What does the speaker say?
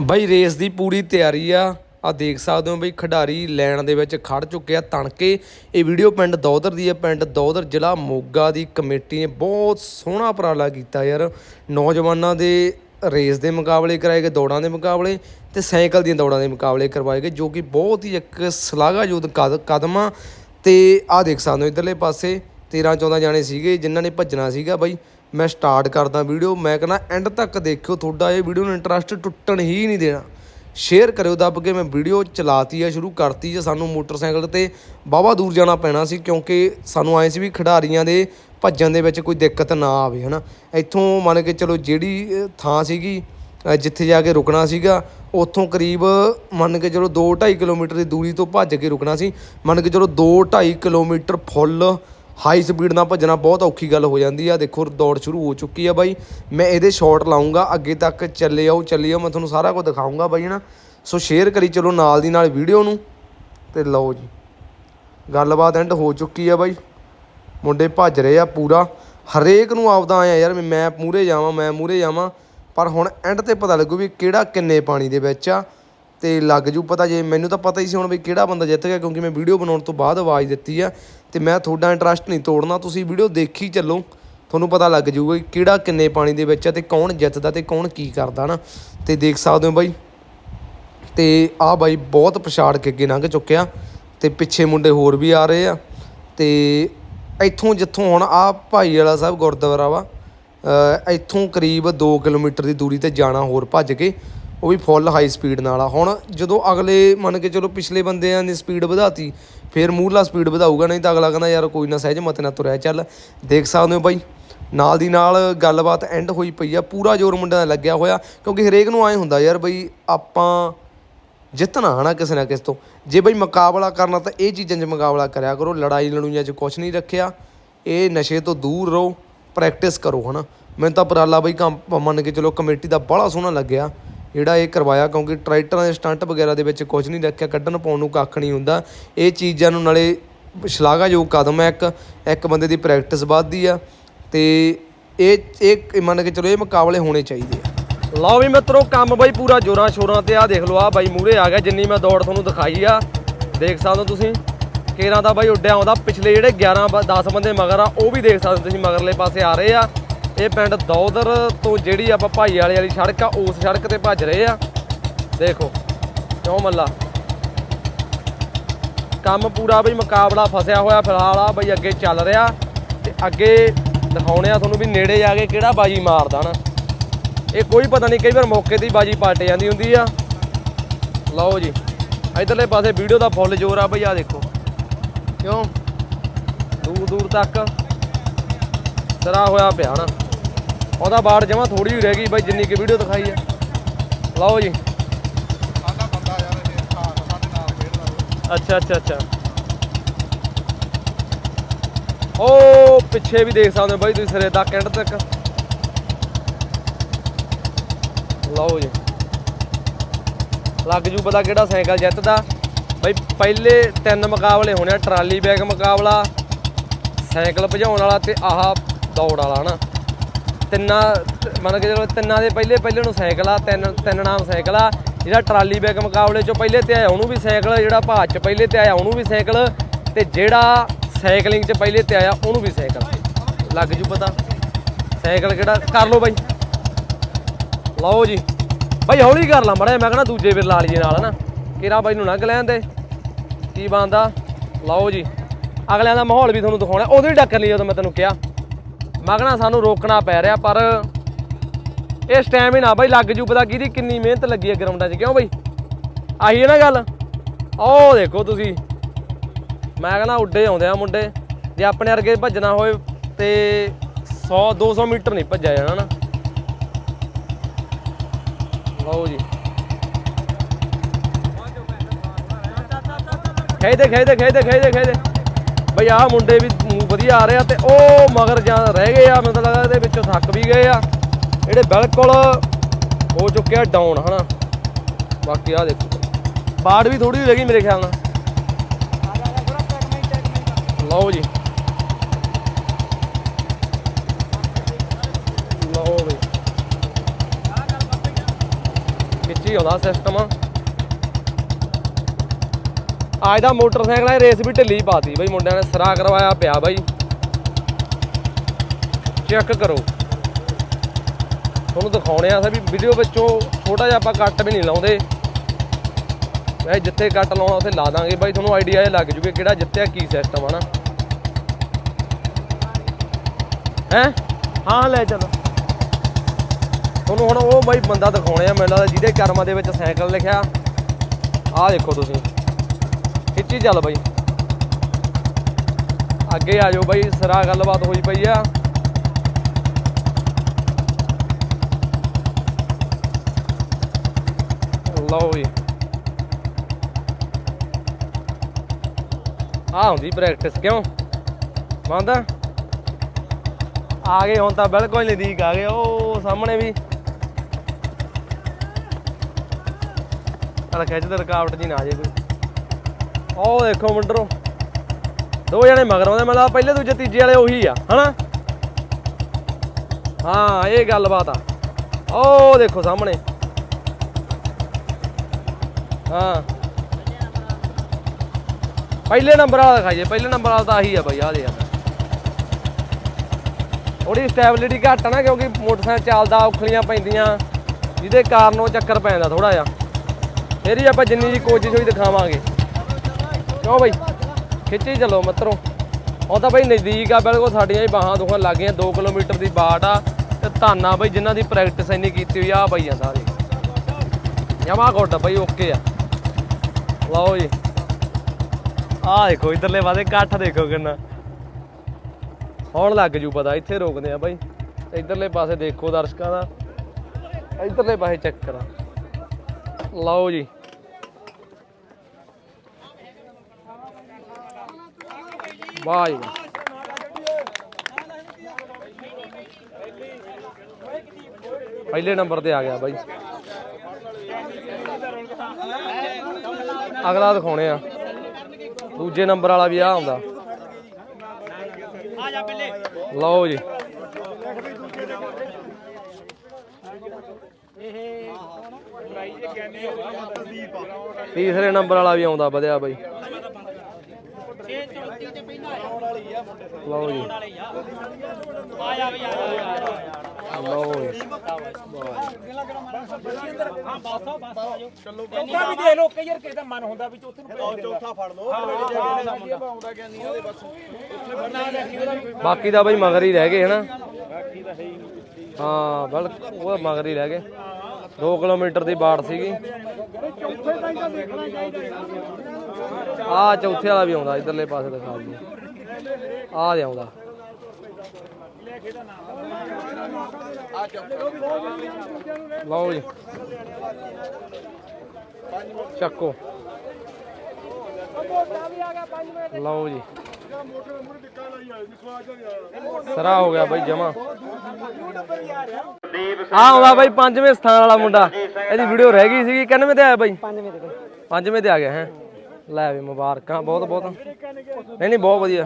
ਬਈ ਰੇਸ ਦੀ ਪੂਰੀ ਤਿਆਰੀ ਆ। ਆ ਦੇਖ ਸਕਦੇ ਹੋ ਬਈ ਖਿਡਾਰੀ ਲੈਣ ਦੇ ਵਿੱਚ ਖੜ ਚੁੱਕੇ ਆ ਤਣਕੇ। ਇਹ ਵੀਡੀਓ ਪਿੰਡ ਦੌਦਰ ਦੀ ਹੈ ਪਿੰਡ ਦੌਦਰ ਜ਼ਿਲ੍ਹਾ ਮੋਗਾ ਦੀ ਕਮੇਟੀ ਨੇ ਬਹੁਤ ਸੋਹਣਾ ਉਪਰਾਲਾ ਕੀਤਾ ਯਾਰ। ਨੌਜਵਾਨਾਂ ਦੇ ਰੇਸ ਦੇ ਮੁਕਾਬਲੇ ਕਰਾਏ ਗਏ, ਦੌੜਾਂ ਦੇ ਮੁਕਾਬਲੇ ਤੇ ਸਾਈਕਲ ਦੀਆਂ ਦੌੜਾਂ ਦੇ ਮੁਕਾਬਲੇ ਕਰਵਾਏ ਗਏ, ਜੋ ਕਿ ਬਹੁਤ ਹੀ ਇੱਕ ਸ਼ਲਾਘਾਯੋਗ ਕਦ- ਕਦਮ ਆ। ਤੇ ਆ ਦੇਖ ਸਕਦੇ ਹੋ ਇਧਰਲੇ ਪਾਸੇ 13 14 ਜਾਣੇ ਸੀਗੇ, ਜਿਨ੍ਹਾਂ ਨੇ ਭੱਜਣਾ ਸੀਗਾ ਬਾਈ। ਮੈਂ ਸਟਾਰਟ ਕਰਦਾ ਵੀਡੀਓ ਮੈਂ ਕਹਿੰਦਾ ਐਂਡ ਤੱਕ ਦੇਖਿਓ ਤੁਹਾਡਾ ਇਹ ਵੀਡੀਓ ਨੂੰ ਇੰਟਰਸਟ ਟੁੱਟਣ ਹੀ ਨਹੀਂ ਦੇਣਾ। ਸ਼ੇਅਰ ਕਰਿਓ, ਦੱਬ ਕੇ ਮੈਂ ਵੀਡੀਓ ਚਲਾਤੀ ਆ, ਸ਼ੁਰੂ ਕਰਤੀ ਆ ਸਾਨੂੰ ਮੋਟਰਸਾਈਕਲ ਤੇ। ਬਾਵਾ ਦੂਰ ਜਾਣਾ ਪੈਣਾ ਸੀ ਕਿਉਂਕਿ ਸਾਨੂੰ ਆਏ ਸੀ ਵੀ ਖਿਡਾਰੀਆਂ ਦੇ ਭੱਜਣ ਦੇ ਵਿੱਚ ਕੋਈ ਦਿੱਕਤ ਨਾ ਆਵੇ, ਹਨਾ। ਇੱਥੋਂ ਮੰਨ ਕੇ ਚਲੋ ਜਿਹੜੀ ਥਾਂ ਸੀਗੀ ਜਿੱਥੇ ਜਾ ਕੇ ਰੁਕਣਾ ਸੀਗਾ, ਉੱਥੋਂ ਕਰੀਬ ਮੰਨ ਕੇ ਚਲੋ 2.5 ਕਿਲੋਮੀਟਰ ਦੀ ਦੂਰੀ ਤੋਂ ਭੱਜ ਕੇ ਰੁਕਣਾ ਸੀ। ਮੰਨ ਕੇ ਚਲੋ 2.5 ਕਿਲੋਮੀਟਰ ਫੁੱਲ ਹਾਈ ਸਪੀਡ ਨਾਲ ਭੱਜਣਾ ਬਹੁਤ ਔਖੀ ਗੱਲ ਹੋ ਜਾਂਦੀ ਆ। ਦੇਖੋ, ਦੌੜ ਸ਼ੁਰੂ ਹੋ ਚੁੱਕੀ ਆ ਬਾਈ। ਮੈਂ ਇਹਦੇ ਸ਼ਾਟ ਲਾਉਂਗਾ, ਅੱਗੇ ਤੱਕ ਚੱਲੇ ਆਓ ਚੱਲੇ ਆਓ। ਮੈਂ ਤੁਹਾਨੂੰ ਸਾਰਾ ਕੁਝ ਦਿਖਾਉਂਗਾ ਬਾਈ, ਹਨਾ? ਸੋ ਸ਼ੇਅਰ ਕਰੀ ਚਲੋ ਨਾਲ ਦੀ ਨਾਲ ਵੀਡੀਓ ਨੂੰ। ਤੇ ਲਓ ਜੀ। ਗੱਲਬਾਤ ਐਂਡ ਹੋ ਚੁੱਕੀ ਆ ਬਾਈ। ਮੁੰਡੇ ਭੱਜ ਰਹੇ ਆ ਪੂਰਾ। ਹਰੇਕ ਨੂੰ ਆਪਦਾ ਆਇਆ ਯਾਰ ਵੀ ਮੈਂ ਮੂਰੇ ਜਾਵਾਂ, ਮੈਂ ਮੂਰੇ ਜਾਵਾਂ। ਪਰ ਹੁਣ ਐਂਡ ਤੇ ਪਤਾ ਲੱਗੂ ਵੀ ਕਿਹੜਾ ਕਿੰਨੇ ਪਾਣੀ ਦੇ ਵਿੱਚ ਆ। ਤੇ ਲੱਗ ਜੂ ਪਤਾ ਜੇ, ਮੈਨੂੰ ਤਾਂ ਪਤਾ ਹੀ ਸੀ ਹੁਣ ਵੀ ਕਿਹੜਾ ਬੰਦਾ ਜਿੱਤ ਗਿਆ, ਕਿਉਂਕਿ ਮੈਂ ਵੀਡੀਓ ਬਣਾਉਣ ਤੋਂ ਬਾਅਦ ਆਵਾਜ਼ ਦਿੱਤੀ ਆ। ਤੇ ਮੈਂ ਤੁਹਾਡਾ ਇੰਟਰਸਟ ਨਹੀਂ ਤੋੜਨਾ, ਤੁਸੀਂ ਵੀਡੀਓ ਦੇਖੀ ਚੱਲੋ। ਤੁਹਾਨੂੰ ਪਤਾ ਲੱਗ ਜੂਗਾ ਕਿ ਕਿਹੜਾ ਕਿੰਨੇ ਪਾਣੀ ਦੇ ਵਿੱਚ ਆ ਤੇ ਕੌਣ ਜਿੱਤਦਾ ਤੇ ਕੌਣ ਕੀ ਕਰਦਾ ਨਾ। ਤੇ ਦੇਖ ਸਕਦੇ ਹੋ ਬਾਈ। ਤੇ ਆ ਬਾਈ ਬਹੁਤ ਪਛਾੜ ਕੇ ਅੱਗੇ ਲੰਘ ਚੁੱਕਿਆ। ਤੇ ਪਿੱਛੇ ਮੁੰਡੇ ਹੋਰ ਵੀ ਆ ਰਹੇ ਆ। ਤੇ ਇੱਥੋਂ ਜਿੱਥੋਂ ਹੁਣ ਆ ਭਾਈ ਵਾਲਾ ਸਾਹਿਬ ਗੁਰਦੁਆਰਾ ਵਾ ਇੱਥੋਂ ਕਰੀਬ 2 ਕਿਲੋਮੀਟਰ ਦੀ ਦੂਰੀ ਤੇ ਜਾਣਾ ਹੋਰ ਭੱਜ ਕੇ, ਉਹ ਵੀ ਫੁੱਲ ਹਾਈ ਸਪੀਡ ਨਾਲ ਆ। ਹੁਣ ਜਦੋਂ ਅਗਲੇ ਮੰਨ ਕੇ ਚਲੋ ਪਿਛਲੇ ਬੰਦਿਆਂ ਨੇ ਸਪੀਡ ਵਧਾਤੀ ਫਿਰ ਮੂਹਰਲਾ ਸਪੀਡ ਵਧਾਊਗਾ, ਨਹੀਂ ਤਾਂ ਅਗਲਾ ਕਹਿੰਦਾ, ਯਾਰ ਕੋਈ ਨਾ ਸਹਿਜ, ਮਤ ਨਾ ਤੁਰਿਆ ਚੱਲ। ਦੇਖ ਸਕਦੇ ਹੋ ਬਾਈ, ਨਾਲ ਦੀ ਨਾਲ ਗੱਲਬਾਤ ਐਂਡ ਹੋਈ ਪਈ ਆ, ਪੂਰਾ ਜ਼ੋਰ ਮੁੰਡਿਆਂ ਦਾ ਲੱਗਿਆ ਹੋਇਆ, ਕਿਉਂਕਿ ਹਰੇਕ ਨੂੰ ਐਂ ਹੁੰਦਾ ਯਾਰ ਬਈ ਆਪਾਂ ਜਿੱਤਣਾ ਹਨਾ ਕਿਸੇ ਨਾ ਕਿਸੇ ਤੋਂ। ਜੇ ਬਈ ਮੁਕਾਬਲਾ ਕਰਨਾ ਤਾਂ ਇਹ ਚੀਜ਼ਾਂ 'ਚ ਮੁਕਾਬਲਾ ਕਰਿਆ ਕਰੋ, ਲੜਾਈ ਲੜੂਈਆਂ 'ਚ ਕੁਝ ਨਹੀਂ ਰੱਖਿਆ। ਇਹ ਨਸ਼ੇ ਤੋਂ ਦੂਰ ਰਹੋ ਪ੍ਰੈਕਟਿਸ ਕਰੋ ਹਨਾ। ਮੈਨੂੰ ਤਾਂ ਉਪਰਾਲਾ ਬਈ ਕੰਮ ਮੰਨ ਕੇ ਚਲੋ, ਕਮੇਟੀ ਦਾ ਬੜਾ ਸੋਹਣਾ ਲੱਗਿਆ। ਜਿਹੜਾ ਇਹ ਕਰਵਾਇਆ, ਕਿਉਂਕਿ ਟਰੈਕਟਰਾਂ ਦੇ ਸਟੰਟ ਵਗੈਰਾ ਦੇ ਵਿੱਚ ਕੁਝ ਨਹੀਂ ਰੱਖਿਆ, ਕੱਢਣ ਪਾਉਣ ਨੂੰ ਕੱਖ ਨਹੀਂ ਹੁੰਦਾ। ਇਹ ਚੀਜ਼ਾਂ ਨੂੰ ਨਾਲੇ ਸ਼ਲਾਘਾਯੋਗ ਕਦਮ ਹੈ ਇੱਕ ਇੱਕ ਬੰਦੇ ਦੀ ਪ੍ਰੈਕਟਿਸ ਵੱਧਦੀ ਆ ਤੇ ਇਹ ਇਹ ਮੰਨ ਕੇ ਚਲੋ ਇਹ ਮੁਕਾਬਲੇ ਹੋਣੇ ਚਾਹੀਦੇ ਆ। ਲਓ ਵੀ ਮਿੱਤਰੋ, ਕੰਮ ਬਾਈ ਪੂਰਾ ਜੋਰਾਂ ਸ਼ੋਰਾਂ ਤੇ ਆ। ਦੇਖ ਲਓ ਆ ਬਾਈ ਮੂਰੇ ਆ ਗਿਆ, ਜਿੰਨੀ ਮੈਂ ਦੌੜ ਤੁਹਾਨੂੰ ਦਿਖਾਈ ਆ। ਦੇਖ ਸਕਦੇ ਹੋ ਤੁਸੀਂ, ਕੇਰਾਂ ਦਾ ਬਾਈ ਉੱਡਿਆ ਆਉਂਦਾ। ਪਿਛਲੇ ਜਿਹੜੇ 11 ਬ- 10 ਬੰਦੇ ਮਗਰ ਆ, ਉਹ ਵੀ ਦੇਖ ਸਕਦੇ ਹੋ ਤੁਸੀਂ, ਮਗਰਲੇ ਪਾਸੇ ਆ ਰਹੇ ਆ। ਇਹ ਪਿੰਡ ਦੌਦਰ ਤੋਂ ਜਿਹੜੀ ਆਪਾਂ ਭਾਈ ਵਾਲੇ ਵਾਲੀ ਸੜਕ ਆ, ਉਸ ਸੜਕ ਤੇ ਭੱਜ ਰਹੇ ਆ। ਦੇਖੋ, ਕਿਉਂ ਮੱਲਾ? ਕੰਮ ਪੂਰਾ ਬਈ ਮੁਕਾਬਲਾ ਫਸਿਆ ਹੋਇਆ ਫਿਲਹਾਲ ਆ, ਬਈ ਅੱਗੇ ਚੱਲ ਰਿਹਾ ਤੇ ਅੱਗੇ ਦਿਖਾਉਣੇ ਆ ਤੁਹਾਨੂੰ ਵੀ ਨੇੜੇ ਜਾ ਕੇ ਕਿਹੜਾ ਬਾਜੀ ਮਾਰਦਾ ਨਾ। ਇਹ ਕੋਈ ਪਤਾ ਨਹੀਂ, ਕਈ ਵਾਰ ਮੌਕੇ ਤੇ ਬਾਜੀ ਪਲਟ ਜਾਂਦੀ ਹੁੰਦੀ ਆ। ਲਓ ਜੀ, ਇਧਰਲੇ ਪਾਸੇ ਵੀਡੀਓ ਦਾ ਫੁੱਲ ਜ਼ੋਰ ਆ ਬਈ ਆ ਦੇਖੋ। ਕਿਉਂ? ਦੂਰ ਦੂਰ ਤੱਕ। ਸਰਾ ਹੋਇਆ ਪਿਆ ਨਾ। ਉਹਦਾ ਬਾੜ ਜਮਾ ਥੋੜੀ ਹੀ ਰਹਿ ਗਈ ਬਈ ਜਿੰਨੀ ਕਿ ਵੀਡੀਓ ਦਿਖਾਈ ਆ ਲਓ ਜੀ। ਸਾਡਾ ਬੰਦਾ ਯਾਰ ਇਹ ਹਾਂ ਸਾਡੇ ਨਾਲ ਖੇਡਦਾ ਅੱਛਾ ਅੱਛਾ ਅੱਛਾ। ਉਹ ਪਿੱਛੇ ਵੀ ਦੇਖ ਸਕਦੇ ਹੋ ਬਾਈ ਤੁਸੀਂ ਸਿਰੇ ਤੱਕ ਐਂਡ ਤੱਕ। ਲਓ ਜੀ। ਲੱਗ ਜੂ ਪਤਾ ਕਿਹੜਾ ਸਾਈਕਲ ਜਿੱਤਦਾ। ਬਈ ਪਹਿਲੇ ਤਿੰਨ ਮੁਕਾਬਲੇ ਹੋਣੇ ਆ ਟਰਾਲੀ ਬੈਗ ਮੁਕਾਬਲਾ ਸਾਈਕਲ ਭਜਾਉਣ ਵਾਲਾ ਤੇ ਆਹ ਦੌੜ ਵਾਲਾ ਹਨਾ? ਤਿੰਨਾਂ ਮੰਨ ਕੇ ਚਲੋ ਤਿੰਨਾਂ ਦੇ ਪਹਿਲੇ ਪਹਿਲੇ ਨੂੰ ਸਾਈਕਲ ਆ, ਤਿੰਨ ਤਿੰਨ ਨਾਮ ਸਾਈਕਲ ਆ, ਜਿਹੜਾ ਟਰਾਲੀ ਬੈਗ ਮੁਕਾਬਲੇ ਚੋਂ ਪਹਿਲੇ ਤੇ ਆਇਆ ਉਹਨੂੰ ਵੀ ਸਾਈਕਲ, ਜਿਹੜਾ ਭਾਜ ਚ ਪਹਿਲੇ ਤੇ ਆਇਆ ਉਹਨੂੰ ਵੀ ਸਾਈਕਲ, ਤੇ ਜਿਹੜਾ ਸਾਈਕਲਿੰਗ ਚ ਪਹਿਲੇ ਤੇ ਆਇਆ ਉਹਨੂੰ ਵੀ ਸਾਈਕਲ। ਲੱਗ ਜੂ ਪਤਾ। ਸਾਈਕਲ ਕਿਹੜਾ? ਕਰ ਲਓ ਬਾਈ। ਲਓ ਜੀ। ਬਾਈ ਹੌਲੀ ਕਰ ਲਾ ਮੜਾ ਮੈਂ ਕਹਣਾ ਦੂਜੇ ਵੀਰ ਲਾਲ ਜੀ ਨਾਲ, ਹਨਾ। ਕਿਰਾ ਬਾਈ ਨੂੰ ਨੰਗ ਲੈਣ ਦੇ। ਕੀ ਬੰਦਾ ਲਓ ਜੀ। ਅਗਲਿਆਂ ਦਾ ਮਾਹੌਲ ਵੀ ਤੁਹਾਨੂੰ ਦਿਖਾਉਣਾ। ਉਦੋਂ ਹੀ ਡੱਕਰ ਲਈ ਜਦੋਂ ਮੈਂ ਤੈਨੂੰ ਕਿਹਾ। ਮੈਂ ਕਹਣਾ ਸਾਨੂੰ ਰੋਕਣਾ ਪੈ ਰਿਹਾ, ਪਰ ਇਹ ਟਾਈਮ ਨਾ ਬਾਈ ਲੱਗ ਜੂ ਪਤਾ ਕਿਹਦੀ ਕਿੰਨੀ ਮਿਹਨਤ ਲੱਗੀ ਹੈ ਗਰਾਊਂਡਾਂ 'ਚ, ਕਿਉਂ ਬਾਈ? ਆਹੀ ਹੈ ਨਾ ਗੱਲ? ਉਹ ਦੇਖੋ ਤੁਸੀਂ। ਮੈਂ ਕਹਿੰਦਾ ਉੱਡੇ ਆਉਂਦੇ ਆ ਮੁੰਡੇ। ਜੇ ਆਪਣੇ ਵਰਗੇ ਭੱਜਣਾ ਹੋਵੇ ਤੇ 100 200 ਮੀਟਰ ਨਹੀਂ ਭੱਜਿਆ ਜਾਣਾ ਨਾ। ਲਓ ਜੀ। ਖੇਦੇ ਖੇਦੇ ਖੇਦੇ ਖੇਦੇ ਖੇਦੇ ਬਈ ਆਹ ਮੁੰਡੇ ਵੀ ਵਧੀਆ ਆ ਰਹੇ ਆ ਤੇ ਉਹ ਮਗਰ ਜਾਂ ਰਹਿ ਗਏ ਆ, ਮੈਨੂੰ ਲੱਗਦਾ ਇਹਦੇ ਵਿੱਚੋਂ ਥੱਕ ਵੀ ਗਏ ਆ। ਜਿਹੜੇ ਬਿਲਕੁਲ ਹੋ ਚੁੱਕੇ ਆ ਡਾਊਨ ਹਨਾ? ਬਾਕੀ ਆਹ ਦੇਖੋ। ਬਾੜ ਵੀ ਥੋੜੀ ਰਹਿ ਗਈ ਮੇਰੇ ਖਿਆਲ ਨਾਲ। ਲਓ ਜੀ। ਲਓ ਬਈ। ਖਿੱਚੀ ਹੀ ਆਉਂਦਾ ਸਿਸਟਮ ਅੱਜ ਦਾ ਮੋਟਰਸਾਈਕਲ ਹੈ ਰੇਸ ਵੀ ਢਿੱਲੀ ਪਾਤੀ ਬਈ ਮੁੰਡਿਆਂ ਨੇ ਸਰਾ ਕਰਵਾਇਆ ਪਿਆ ਬਾਈ। ਚੈੱਕ ਕਰੋ। ਤੁਹਾਨੂੰ ਦਿਖਾਉਣੇ ਆ ਵੀ ਵੀਡੀਓ ਵਿੱਚੋਂ ਛੋਟਾ ਜਿਹਾ ਆਪਾਂ ਕੱਟ ਵੀ ਨਹੀਂ ਲਾਉਂਦੇ। ਵੈਸੇ ਜਿੱਥੇ ਕੱਟ ਲਾਉਣਾ ਉੱਥੇ ਲਾ ਦਾਂਗੇ ਬਾਈ। ਤੁਹਾਨੂੰ ਆਈਡੀਆ ਇਹ ਲੱਗ ਜੂਗੇ ਕਿਹੜਾ ਜਿੱਤਿਆ ਕੀ ਸਿਸਟਮ ਆ ਨਾ। ਹੈ ਹਾਂ ਲੈ ਚਲੋ। ਤੁਹਾਨੂੰ ਹੁਣ ਉਹ ਬਾਈ ਬੰਦਾ ਦਿਖਾਉਣੇ ਆ ਮੈਨੂੰ ਲੱਗਦਾ ਜਿਹਦੇ ਕਰਮਾਂ ਦੇ ਵਿੱਚ ਸਾਈਕਲ ਲਿਖਿਆ। ਆਹ ਦੇਖੋ ਤੁਸੀਂ। ਖਿੱਚੀ ਚੱਲ ਬਾਈ। ਅੱਗੇ ਆ ਜਾਓ ਬਾਈ, ਸਰਾ ਗੱਲਬਾਤ ਹੋਈ ਪਈ ਆ। ਲਓ ਜੀ। ਆ ਹੁੰਦੀ ਪ੍ਰੈਕਟਿਸ ਕਿਉਂ? ਮੰਨਦਾ? ਆ ਗਏ ਹੁਣ ਤਾਂ ਬਿਲਕੁਲ ਨਜ਼ਦੀਕ ਆ ਗਏ, ਉਹ ਸਾਹਮਣੇ ਵੀ। ਚੱਲ ਖਿੱਚ ਤੇ ਰੁਕਾਵਟ ਜੀ ਨਾ ਆ ਜੇ ਕੋਈ। ਉਹ ਦੇਖੋ ਮੁੰਡਰੋ। ਦੋ ਜਣੇ ਮਗਰ ਆਉਂਦੇ ਮੈਨੂੰ ਪਹਿਲੇ, ਦੂਜੇ, ਤੀਜੇ ਵਾਲੇ ਉਹੀ ਆ, ਹਨਾ? ਹਾਂ, ਇਹ ਗੱਲਬਾਤ ਆ। ਉਹ ਦੇਖੋ ਸਾਹਮਣੇ। ਹਾਂ। ਪਹਿਲੇ ਨੰਬਰ ਵਾਲਾ ਦਿਖਾਈਏ ਪਹਿਲੇ ਨੰਬਰ ਵਾਲਾ ਤਾਂ ਆਹੀ ਆ ਬਈ ਆ ਦੇ ਯਾਰ ਥੋੜੀ ਸਟੈਬਿਲਿਟੀ ਘੱਟ ਆ ਨਾ, ਕਿਉਂਕਿ ਮੋਟਰਸਾਈਕਲ ਚੱਲਦਾ ਔਖਲੀਆਂ ਪੈਂਦੀਆਂ, ਜਿਹਦੇ ਕਾਰਨ ਉਹ ਚੱਕਰ ਪੈਂਦਾ ਥੋੜਾ ਜਿਹਾ। ਫਿਰ ਹੀ ਆਪਾਂ ਜਿੰਨੀ ਜੀ ਕੋਸ਼ਿਸ਼ ਹੋਈ ਦਿਖਾਵਾਂਗੇ। ਕਿਉਂ ਬਾਈ? ਖਿੱਚੀ ਚੱਲੋ ਮਿੱਤਰੋ। ਉਹ ਤਾਂ ਬਾਈ ਨਜ਼ਦੀਕ ਆ, ਬਿਲਕੁਲ ਸਾਡੀਆਂ ਹੀ ਬਾਹਾਂ ਦੁਖਣ ਲੱਗ ਗਈਆਂ। 2 ਕਿਲੋਮੀਟਰ ਦੀ ਬਾਟ ਆ ਤੇ ਧੰਨਾ ਬਈ, ਜਿਨ੍ਹਾਂ ਦੀ ਪ੍ਰੈਕਟਿਸ ਇੰਨੀ ਕੀਤੀ ਹੋਈ ਆ, ਆਹ ਬਈ ਆ ਸਾਰੇ ਜਮਾ ਗੁੱਡ ਬਈ ਓਕੇ ਆ। ਲਓ ਜੀ। ਆਹ ਦੇਖੋ, ਇਧਰਲੇ ਪਾਸੇ ਇਕੱਠ ਦੇਖੋ ਕਿੰਨਾ। ਹੌਣ ਲੱਗ ਜੂ ਪਤਾ, ਇੱਥੇ ਰੋਕਦੇ ਆ ਬਾਈ। ਇਧਰਲੇ ਪਾਸੇ ਦੇਖੋ ਦਰਸ਼ਕਾਂ ਦਾ। ਇਧਰਲੇ ਪਾਸੇ ਚੈੱਕ ਕਰਾਂ। ਲਓ ਜੀ। ਵਾਹ ਜੀ ਪਹਿਲੇ ਨੰਬਰ ਤੇ ਆ ਗਿਆ ਬਾਈ। ਅਗਲਾ ਦਿਖਾਉਣੇ ਆ। ਦੂਜੇ ਨੰਬਰ ਵਾਲਾ ਵੀ ਆ ਆਉਂਦਾ। ਆ ਜਾ ਪਹਿਲੇ ਲਓ ਜੀ। ਤੀਸਰੇ ਨੰਬਰ ਵਾਲਾ ਵੀ ਆਉਂਦਾ ਵਧਿਆ ਬਾਈ। ਲਓ ਜੀ। ਲਓ ਜੀ ਚੌਥਾ ਵੀ ਦੇ ਲੋ ਕਈ ਵਾਰ ਕਿਸੇ ਦਾ ਮਨ ਹੁੰਦਾ ਵੀ ਚੌਥੇ ਨੂੰ ਭੇਜ ਚੌਥਾ ਬਾਕੀ ਦਾ ਬਈ ਮਗਰ ਹੀ ਰਹਿ ਗਏ ਹਨਾ। ਹਾਂ, ਬਲ ਉਹ ਮਗਰ ਹੀ ਰਹਿ ਗਏ। 2 ਕਿਲੋਮੀਟਰ ਦੀ ਬਾੜ ਸੀਗੀ। ਆ ਚੌਥੇ ਵਾਲਾ ਵੀ ਆਉਂਦਾ ਇਧਰਲੇ ਪਾਸੇ ਦਿਖਾ ਦਈਏ ਆ ਦੇ ਆਉਂਦਾ। ਲਓ ਜੀ। ਚੱਕੋ। ਲਓ ਜੀ। ਸਰਾ ਹੋ ਗਿਆ ਬਾਈ ਜਮਾ। ਆ ਆਉਂਦਾ ਬਾਈ ਪੰਜਵੇਂ ਸਥਾਨ ਵਾਲਾ ਮੁੰਡਾ। ਇਹਦੀ ਵੀਡੀਓ ਰਹਿ ਗਈ ਸੀਗੀ 91 ਤੇ ਆਇਆ ਬਾਈ? ਪੰਜਵੇਂ ਤੇ। ਪੰਜਵੇਂ ਤੇ ਆ ਗਿਆ ਹੈ। ਲੈ ਵੀ ਮੁਬਾਰਕਾਂ ਬਹੁਤ ਬਹੁਤ ਨਹੀਂ ਨਹੀਂ ਬਹੁਤ ਵਧੀਆ।